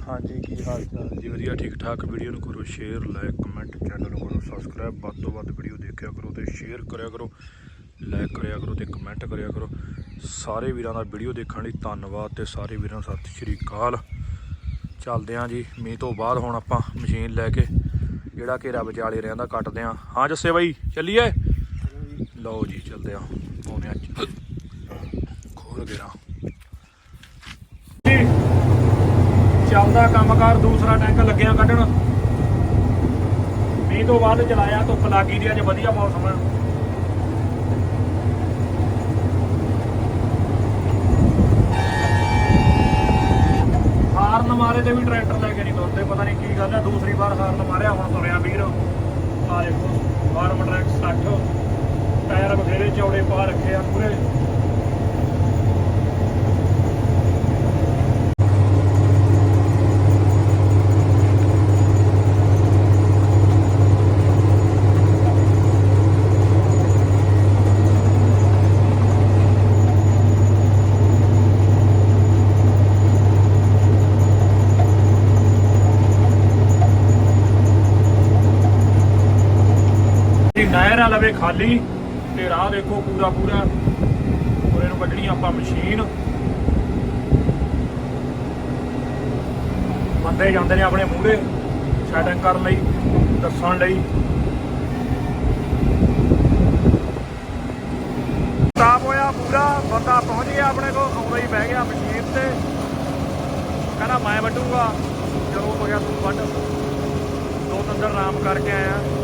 ਹਾਂਜੀ ਕੀ ਹਾਲ ਚਾਲ? ਜੀ ਵਧੀਆ ਠੀਕ ਠਾਕ ਵੀਡੀਓ ਨੂੰ ਕਰੋ ਸ਼ੇਅਰ ਲਾਈਕ ਕਮੈਂਟ ਚੈਨਲ ਨੂੰ ਕਰੋ ਸਬਸਕ੍ਰਾਈਬ। ਵੱਧ ਤੋਂ ਵੱਧ ਵੀਡੀਓ ਦੇਖਿਆ ਕਰੋ ਤੇ ਸ਼ੇਅਰ ਕਰਿਆ ਕਰੋ ਲਾਈਕ ਕਰਿਆ ਕਰੋ ਤੇ ਕਮੈਂਟ ਕਰਿਆ ਕਰੋ। ਸਾਰੇ ਵੀਰਾਂ ਦਾ ਵੀਡੀਓ ਦੇਖਣ ਲਈ ਧੰਨਵਾਦ ਤੇ ਸਾਰੇ ਵੀਰਾਂ ਨੂੰ ਸਤਿ ਸ਼੍ਰੀ ਅਕਾਲ। ਚੱਲਦੇ ਆਂ ਜੀ ਮੀਂਹ ਤੋਂ ਬਾਅਦ ਹੁਣ ਆਪਾਂ ਮਸ਼ੀਨ ਲੈ ਕੇ ਜਿਹੜਾ ਘੇਰਾ ਵਿਚਾਲੇ ਰਹਿੰਦਾ ਕੱਟਦੇ ਆਂ। ਹਾਂ ਜੱਸੇ ਬਾਈ ਚੱਲੀਏ? ਲਓ ਜੀ ਚੱਲਦੇ ਆਂ। ਪੌਣੇ ਅੱਜ। ਖੋਲ ਗੇਰਾ ਚੱਲਦਾ ਕੰਮਕਾਰ, ਦੂਸਰਾ ਟੈਂਕ ਲੱਗਿਆ ਕੱਢਣ। ਮੀਂਹ ਤੋਂ ਬਾਅਦ ਚਲਾਇਆ ਧੁੱਪ ਲੱਗੀ ਦੀ, ਅੱਜ ਵਧੀਆ ਮੌਸਮ ਹੈ ਹਾਰਨ ਮਾਰੇ ਤੇ ਵੀ ਟਰੈਕਟਰ ਲੈ ਕੇ ਨਹੀਂ ਤੁਰਦੇ, ਪਤਾ ਨਹੀਂ ਕੀ ਗੱਲ ਹੈ ਦੂਸਰੀ ਵਾਰ ਹਾਰਨ ਮਾਰਿਆ, ਹੁਣ ਤੁਰਿਆ ਵੀਰ। ਆ ਦੇਖੋ ਫਾਰਮ ਟਰੈਕ 60 ਟਾਇਰ ਬਥੇਰੇ ਚੌੜੇ ਪਾ ਰੱਖੇ ਆ ਪੂਰੇ। ਜੀ ਲਵੇ ਖਾਲੀ ਤੇ ਰਾਹ ਦੇਖੋ ਪੂਰਾ ਪੂਰਾ। ਔਰ ਇਹਨੂੰ ਕੱਢਣੀ ਆਪਾਂ ਮਸ਼ੀਨ। ਬੰਦੇ ਜਾਂਦੇ ਨੇ ਆਪਣੇ ਮੂਹਰੇ ਸੈਟਿੰਗ ਕਰਨ ਲਈ, ਦੱਸਣ ਲਈ। ਸਟਾਪ ਹੋਇਆ ਪੂਰਾ, ਬੰਦਾ ਪਹੁੰਚ ਗਿਆ ਆਪਣੇ ਕੋਲ, ਆਉਂਦਾ ਹੀ ਬਹਿ ਗਿਆ ਮਸ਼ੀਨ ਤੇ। ਕਹਿੰਦਾ ਮੈਂ ਵੱਢੂਗਾ ਚਲੋ ਹੋ ਗਿਆ ਤੂੰ ਵੱਢ। ਦੋ ਤਿੰਨ ਦਿਨ ਆਰਾਮ ਕਰਕੇ ਆਇਆ।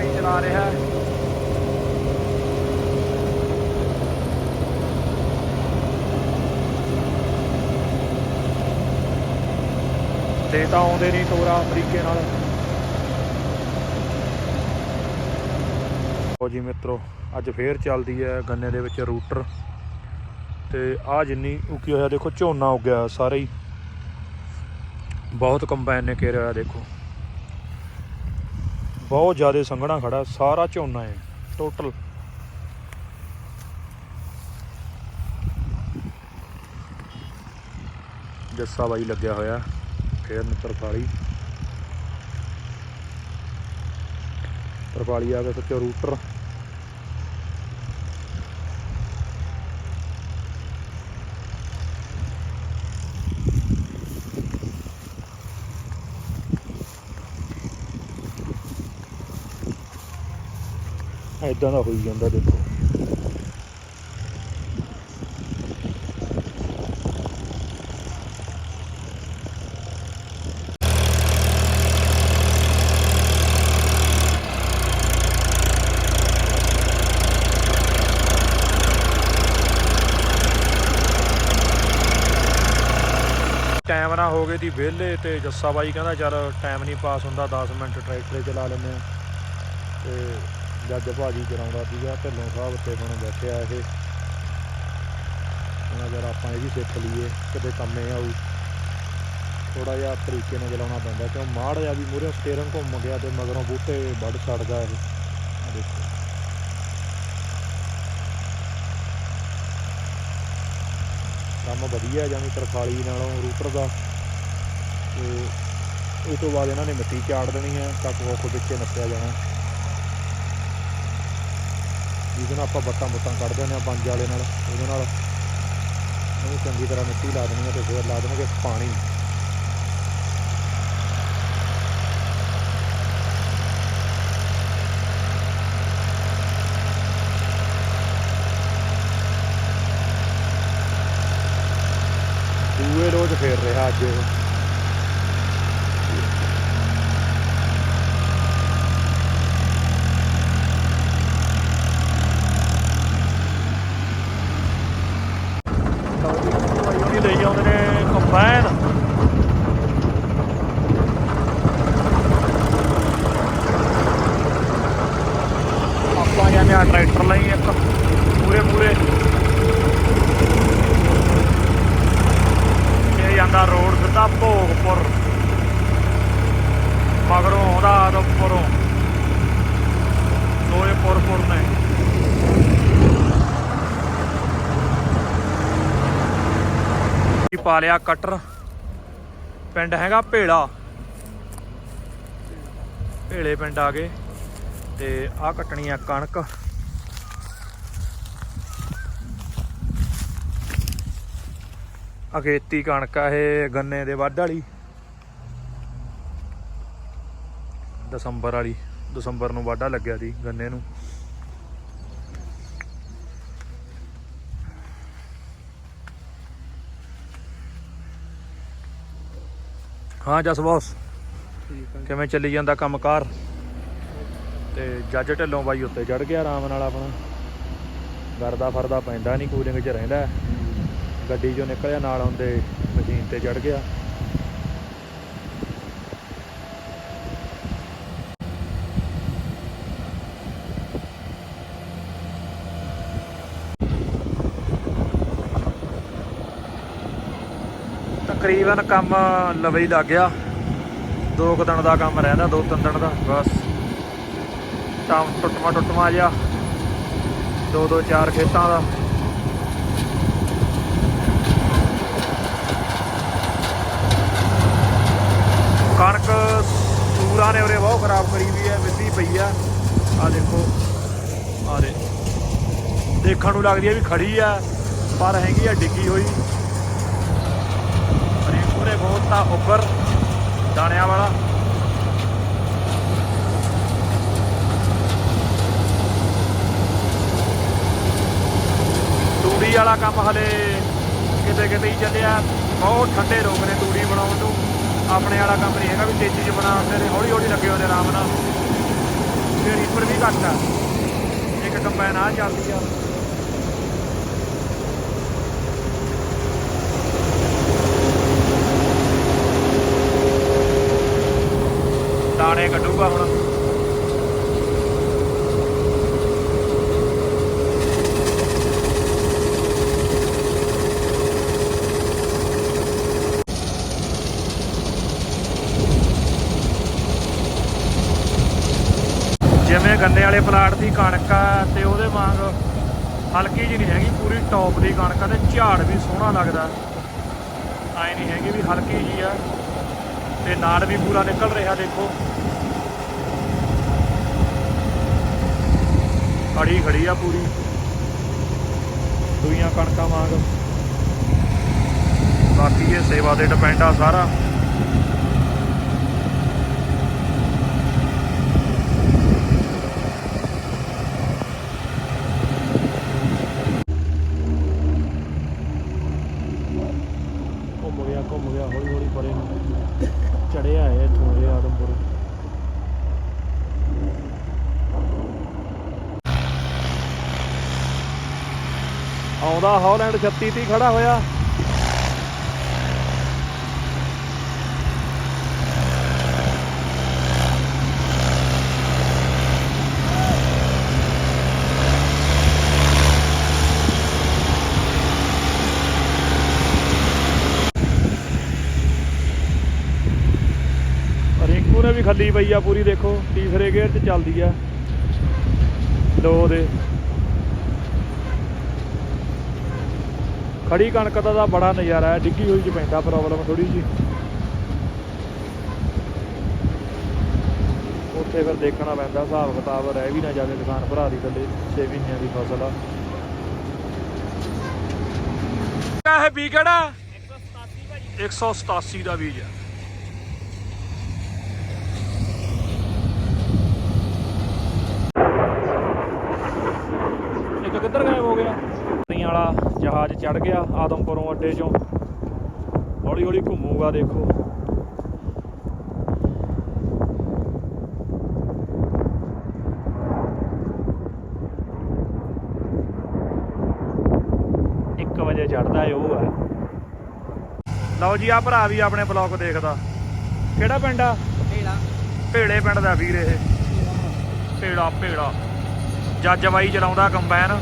ਭਾਈ ਚਲਾ ਰਿਹਾ ਹੈ। ਤੇ ਤਾਂ ਆਉਂਦੇ ਨਹੀਂ ਤੋਰਾ ਤਰੀਕੇ ਨਾਲ। ਉਹ ਜੀ ਮਿੱਤਰੋ, ਅੱਜ ਫੇਰ ਚੱਲਦੀ ਹੈ ਗੰਨੇ ਦੇ ਵਿੱਚ ਰੂਟਰ। ਤੇ ਆ ਜਿੰਨੀ ਉਕੀ ਹੋਇਆ, ਦੇਖੋ ਝੋਨਾ ਉੱਗਿਆ ਸਾਰੇ ਹੀ। ਬਹੁਤ ਕੰਬਾਈਨ ਨੇ ਘੇਰਿਆ ਹੋਇਆ, ਦੇਖੋ। ਬਹੁਤ ਜ਼ਿਆਦਾ ਸੰਘਣਾ ਖੜਾ, ਸਾਰਾ ਝੋਨਾ ਹੈ ਟੋਟਲ ਜੱਸਾ ਬਾਈ ਲੱਗਿਆ ਹੋਇਆ, ਫੇਰ ਨੂੰ ਤਰਪਾਲੀ। ਤਰਪਾਲੀ ਆ ਗਿਆ ਸੱਚੋ ਰੂਟਰ। ਐਦਾਂ ਦਾ ਹੋਈ ਜਾਂਦਾ ਦੇਖੋ। ਟਾਈਮ ਨਾ ਹੋ ਗਏ ਦੀ ਵਿਹਲੇ ਤੇ ਜੱਸਾ ਬਾਈ ਕਹਿੰਦਾ ਚੱਲ ਟਾਈਮ ਨਹੀਂ ਪਾਸ ਹੁੰਦਾ 10 ਮਿੰਟ ਟਰੈਕਟਰ ਚਲਾ ਲੈਂਦੇ ਆ ਤੇ ਜੱਜ ਭਾਜੀ ਚਲਾਉਂਦਾ ਸੀਗਾ, ਢਿੱਲੋਂ ਸਾਹਿਬ ਤੇ ਹੁਣ ਬੈਠਿਆ ਇਹ। ਉਹਨਾਂ ਜਰ ਆਪਾਂ ਇਹ ਵੀ ਸਿੱਖ ਲਈਏ, ਕਿਤੇ ਕੰਮੇ ਆਊ ਥੋੜਾ ਜਿਹਾ ਤਰੀਕੇ ਨਾਲ ਚਲਾਉਣਾ ਪੈਂਦਾ, ਕਿਉਂ ਮਾੜ ਜਿਹਾ ਵੀ ਮੂਹਰੇ ਸਟੀਅਰਿੰਗ ਘੁੰਮ ਗਿਆ ਤੇ ਮਗਰੋਂ ਬੂਟੇ ਵੱਢ ਛੱਡਦਾ ਇਹ। ਦੇਖੋ। ਕੰਮ ਵਧੀਆ ਜਾਨੀ ਤਰਖਾਲੀ ਨਾਲੋਂ ਰੂਟਰ ਦਾ। ਤੇ ਇਹ ਤੋਂ ਬਾਅਦ ਇਹਨਾਂ ਨੇ ਮਿੱਟੀ ਚਾੜ ਦੇਣੀ ਹੈ ਕੱਕ ਕੋਕ ਵਿੱਚੇ ਨੱਪਿਆ ਜਾਣਾ। ਜਿਹਦੇ ਨਾਲ ਆਪਾਂ ਬੱਟਾਂ ਬੁੱਟਾਂ ਕੱਢ ਦਿੰਦੇ ਆ ਪੰਜ ਵਾਲੇ ਨਾਲ, ਉਹਦੇ ਨਾਲ। ਉਹਨੂੰ ਚੰਗੀ ਤਰ੍ਹਾਂ ਮਿੱਟੀ ਲਾ ਦੇਣੀ ਹੈ ਤੇ ਫਿਰ ਲਾ ਦੇਣਗੇ ਪਾਣੀ ਦੂਏ ਰੋਜ਼ ਫੇਰ ਰਿਹਾ ਅੱਜ ਇਹ ਲਓ ਜੀ ਭਾਈ ਉਹਨੀ ਲਈ ਆਉਂਦੇ ਨੇ ਕੰਬਾਈਨ ਆਪਾਂ ਜਾਂਦੇ ਆ ਟਰੈਕਟਰ ਲਈ ਇੱਕ ਪੂਰੇ ਪੂਰੇ ਇਹ ਜਾਂਦਾ ਰੋਡ ਸਿੱਧਾ ਭੋਗਪੁਰ ਮਗਰੋਂ ਆਉਂਦਾ ਆਦਮਪੁਰੋਂ ਦੋਏ ਪੁਰ ਪੁਰ ਨੇ ਪਾ ਲਿਆ ਕਟਰ। ਪਿੰਡ ਹੈਗਾ ਭੇੜਾ ਭੇਲੇ ਪਿੰਡ ਆ ਗਏ। ਤੇ ਆਹ ਕੱਟਣੀ ਆ ਕਣਕ। ਅਗੇਤੀ ਕਣਕ ਆ ਇਹ ਗੰਨੇ ਦੇ ਵੱਢ ਵਾਲੀ। ਦਸੰਬਰ ਵਾਲੀ। ਦਸੰਬਰ ਨੂੰ ਵਾਢਾ ਲੱਗਿਆ ਸੀ ਗੰਨੇ ਨੂੰ। ਹਾਂ ਜਸ ਬੌਸ। ਕਿਵੇਂ ਚੱਲੀ ਜਾਂਦਾ ਕੰਮਕਾਰ? ਤੇ ਜੱਜ ਢਿੱਲੋਂ ਬਾਈ ਉੱਤੇ ਚੜ ਗਿਆ ਆਰਾਮ ਨਾਲ ਆਪਣਾ। ਗਰਦਾ ਫਰਦਾ ਪੈਂਦਾ ਨਹੀਂ ਕੂਲਿੰਗ 'ਚ ਰਹਿੰਦਾ। ਗੱਡੀ 'ਚੋਂ ਨਿਕਲਿਆ ਨਾਲ ਹੁੰਦੇ ਮਸ਼ੀਨ ਤੇ ਚੜ ਗਿਆ। ਤਕਰੀਬਨ ਕੰਮ ਲਵੇ ਹੀ ਲੱਗ ਗਿਆ। ਦੋ ਕੁ ਦਿਨ ਦਾ ਕੰਮ ਰਹਿੰਦਾ, ਦੋ ਤਿੰਨ ਦਿਨ ਦਾ, ਬਸ। ਤਾਂ ਟੁੱਟਮਾ ਟੁੱਟਮਾ ਜਿਹਾ। ਦੋ ਦੋ ਚਾਰ ਖੇਤਾਂ ਦਾ। ਕਣਕ ਸੂਰਾਂ ਨੇ ਉਰੇ ਬਹੁਤ ਖਰਾਬ ਕਰੀ ਵੀ ਹੈ, ਮਿੱਟੀ ਪਈ ਆ ਆ ਦੇਖੋ ਆ ਦੇ ਦੇਖਣ ਨੂੰ ਲੱਗਦੀ ਹੈ ਵੀ ਖੜੀ ਆ ਪਰ ਹੈਗੀ ਆ ਡਿੱਗੀ ਹੋਈ। ਪੂਰੇ ਬਹੁਤ ਤਾਂ ਉੱਪਰ ਦਾਣਿਆਂ ਵਾਲਾ। ਤੂੜੀ ਵਾਲਾ ਕੰਮ ਹਲੇ ਕਿਤੇ ਕਿਤੇ ਹੀ ਚੱਲਿਆ। ਬਹੁਤ ਠੰਡੇ ਲੋਕ ਨੇ ਤੂੜੀ ਬਣਾਉਣ ਨੂੰ। ਆਪਣੇ ਵਾਲਾ ਕੰਮ ਨਹੀਂ ਹੈਗਾ ਵੀ ਤੇਜ਼ੀ 'ਚ ਬਣਾਉਂਦੇ ਨੇ ਹੌਲੀ ਹੌਲੀ ਲੱਗੇ ਹੋਏ ਆਰਾਮ ਨਾਲ। ਤੇ ਰੀਪਰ ਵੀ ਘੱਟ ਆ। ਇੱਕ ਕੰਬਾਈਨ ਆ ਚੱਲਦੀ ਆ। ਦਾਣੇ ਕੱਢੂਗਾ ਹੁਣ। ਜਿਵੇਂ ਗੰਨੇ ਵਾਲੇ ਪਲਾਟ ਦੀ ਕਣਕ ਆ ਤੇ ਉਹਦੇ ਵਾਂਗ ਹਲਕੀ ਜਿਹੀ ਨਹੀਂ ਹੈਗੀ, ਪੂਰੀ ਟੌਪ ਦੀ ਕਣਕ ਆ ਤੇ ਝਾੜ ਵੀ ਸੋਹਣਾ ਲੱਗਦਾ। ਐ ਨਹੀਂ ਹੈਗੀ ਵੀ ਹਲਕੀ ਜੀ ਆ ਤੇ ਨਾੜ ਵੀ ਪੂਰਾ ਨਿਕਲ ਰਿਹਾ ਦੇਖੋ। ਖੜੀ ਖੜੀ ਆ ਪੂਰੀ। ਦੂਈਆਂ ਕਣਕਾਂ ਵਾਂਗ। ਬਾਕੀ ਇਹ ਸੇਵਾ ਤੇ ਡਿਪੈਂਡ ਆ ਸਾਰਾ ਘੁੰਮ ਗਿਆ ਘੁੰਮ ਗਿਆ ਹੌਲੀ ਹੌਲੀ ਪਰੇ ਨੂੰ ਚੜਿਆ ਹੈ ਇੱਥੋਂ ਇਹ ਆਦਮਪੁਰ ਆਉਂਦਾ ਹੌਲੈਂਡ 36 ਤੀ ਖੜਾ ਹੋਇਆ। ਰਿੰਕੂ ਨੇ ਵੀ ਖੱਲੀ ਪਈ ਆ ਪੂਰੀ ਦੇਖੋ, ਤੀਸਰੇ ਗੇਅਰ 'ਚ ਚੱਲਦੀ ਆ। ਲੋ ਦੇ। ਖੜੀ ਕਣਕ ਦਾ ਤਾਂ ਬੜਾ ਨਜ਼ਾਰਾ ਹੈ ਡਿੱਗੀ ਹੋਈ 'ਚ ਪੈਂਦਾ ਪ੍ਰੋਬਲਮ ਥੋੜੀ ਜੀ ਉੱਥੇ ਫਿਰ ਦੇਖਣਾ ਪੈਂਦਾ ਹਿਸਾਬ ਕਿਤਾਬ ਰਹਿ ਵੀ ਨਾ ਜਾਵੇ ਦੁਕਾਨ ਭਰਾ ਦੀ ਥੱਲੇ 6 ਮਹੀਨਿਆਂ ਦੀ ਫਸਲ ਆ। ਕਾ ਹੈ ਬੀ ਕਿਹੜਾ? 187 ਦਾ ਬੀਜ ਆ ਇੱਕ ਕਿੱਧਰ ਗਾਇਬ ਹੋ ਗਿਆ ਨੀ ਵਾਲਾ ਜਹਾਜ਼ ਚੜ ਗਿਆ ਆਦਮਪੁਰੋਂ ਅੱਡੇ ਚੋਂ। ਹੌਲੀ ਹੌਲੀ ਘੁੰਮੂਗਾ ਦੇਖੋ। ਇੱਕ ਵਜੇ ਚੜਦਾ ਏ ਉਹ ਹੈ। ਲਓ ਜੀ ਆ ਭਰਾ ਵੀ ਆਪਣੇ ਬਲੌਗ ਦੇਖਦਾ। ਕਿਹੜਾ ਪਿੰਡ ਆ? ਭੇੜੇ ਪਿੰਡ ਦਾ ਵੀਰ ਇਹ। ਭੇੜਾ ਭੇੜਾ। ਜੱਜ ਬਾਈ ਚਲਾਉਂਦਾ ਕੰਬਾਈਨ।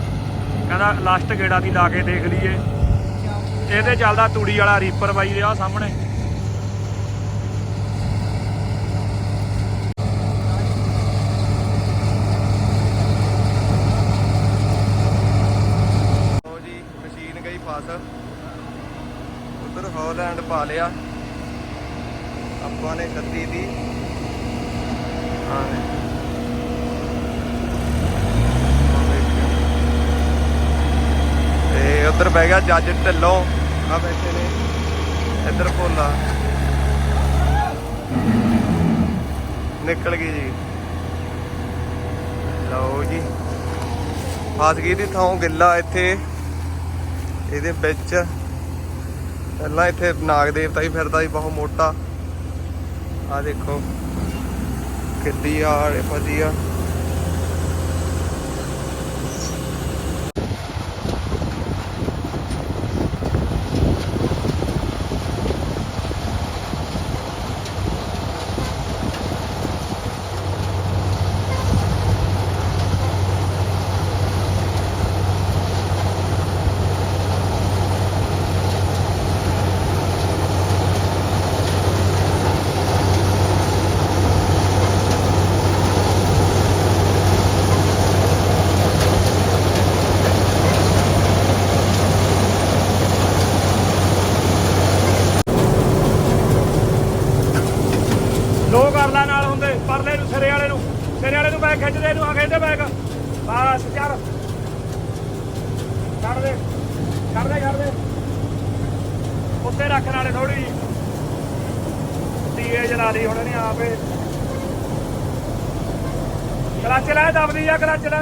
ਕਹਿੰਦਾ ਲਾਸਟ ਗੇੜਾ ਦੀ ਲਾ ਕੇ ਦੇਖ ਲਈਏ। ਇਹਦੇ ਚੱਲਦਾ ਤੂੜੀ ਵਾਲਾ ਰੀਪਰ ਬਾਈ ਦੇ ਆ ਸਾਹਮਣੇ। ਲਓ ਜੀ ਮਸ਼ੀਨ ਗਈ ਫਸ। ਉਧਰ ਹੌਲੈਂਡ ਪਾ ਲਿਆ। ਆਪਾਂ ਨੇ 36 ਦੀ। ਹਾਂ ਉਧਰ ਬਹਿ ਗਿਆ ਜੱਜ ਢਿੱਲੋਂ। ਆ ਬੈਠੇ ਨੇ। ਇੱਧਰ ਭੋਲਾ। ਨਿਕਲ ਗਈ ਜੀ। ਲਓ ਜੀ। ਫਸ ਗਈ ਦੀ ਥਾਂ ਗਿੱਲਾ ਇੱਥੇ। ਇਹਦੇ ਵਿੱਚ ਪਹਿਲਾਂ ਇੱਥੇ ਨਾਗ ਦੇਵਤਾ ਹੀ ਫਿਰਦਾ ਸੀ, ਬਹੁਤ ਮੋਟਾ। ਆ ਦੇਖੋ। ਕਿੱਡੀ ਆ ਫਸੀ ਆ ਲੋ ਕਰ ਲੈ ਨਾਲ ਹੁੰਦੇ ਪਰਲੇ ਨੂੰ ਸਿਰੇ ਵਾਲੇ ਨੂੰ ਸਿਰੇ ਵਾਲੇ ਨੂੰ ਬੈਗ ਖਿੱਚ ਦੇ ਇਹਨੂੰ ਆ ਖਿੱਚ ਬੈਗ ਬਸ ਚੱਲ ਛੱਡ ਦੇ ਛੱਡ ਦੇ ਛੱਡ ਦੇ ਉੱਤੇ ਰੱਖ ਨਾਲੇ ਥੋੜੀ ਦੀਏ ਜਲਾ ਲਈ ਹੁਣ ਇਹਨੇ ਆਪੇ। ਕਲੱਚ ਲੈ ਦਬਦੀ ਆ, ਕਲੱਚ ਲੈ।